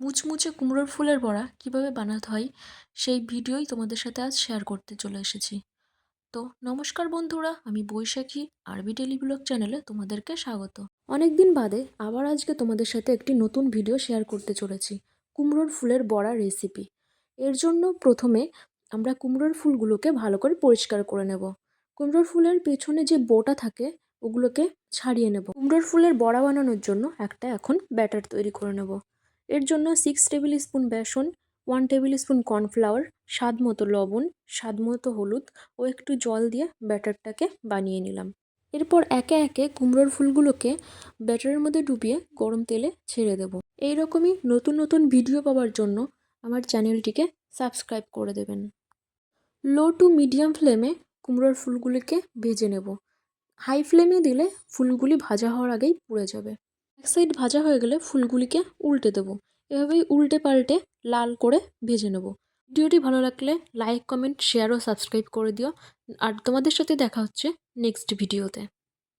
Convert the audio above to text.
মুচমুচে কুমড়োর ফুলের বড়া কীভাবে বানাতে হয়, সেই ভিডিওই তোমাদের সাথে আজ শেয়ার করতে চলে এসেছি। তো নমস্কার বন্ধুরা, আমি বৈশাখী, আরবি ডেলি ব্লগ চ্যানেলে তোমাদেরকে স্বাগত। অনেক দিন বাদে আবার আজকে তোমাদের সাথে একটি নতুন ভিডিও শেয়ার করতে চলেছি, কুমড়োর ফুলের বড়া রেসিপি এর জন্য প্রথমে আমরা কুমড়োর ফুলগুলোকে ভালো করে পরিষ্কার করে নেব। কুমড়োর ফুলের পেছনে যে বোটা থাকে, ওগুলোকে ছাড়িয়ে নেব। কুমড়োর ফুলের বড়া বানানোর জন্য একটা এখন ব্যাটার তৈরি করে নেব। এর জন্য সিক্স টেবিল স্পুন বেসন ওয়ান টেবিল স্পুন কর্নফ্লাওয়ার স্বাদ মতো লবণ, স্বাদ মতো হলুদ ও একটু জল দিয়ে ব্যাটারটাকে বানিয়ে নিলাম। এরপর একে একে কুমড়োর ফুলগুলোকে ব্যাটারের মধ্যে ডুবিয়ে গরম তেলে ছেড়ে দেব। এই রকমই নতুন নতুন ভিডিও পাওয়ার জন্য আমার চ্যানেলটিকে সাবস্ক্রাইব করে দেবেন। লো টু মিডিয়াম ফ্লেমে কুমড়োর ফুলগুলিকে ভেজে নেব। হাই ফ্লেমে দিলে ফুলগুলি ভাজা হওয়ার আগেই পুড়ে যাবে। এক সাইড ভাজা হয়ে গেলে ফুলগুলিকে উল্টে দেবো। এভাবেই উল্টে পাল্টে লাল করে ভেজে নেব। ভিডিওটি ভালো লাগলে লাইক, কমেন্ট শেয়ার ও সাবস্ক্রাইব করে দিও। আর তোমাদের সাথে দেখা হচ্ছে নেক্সট ভিডিওতে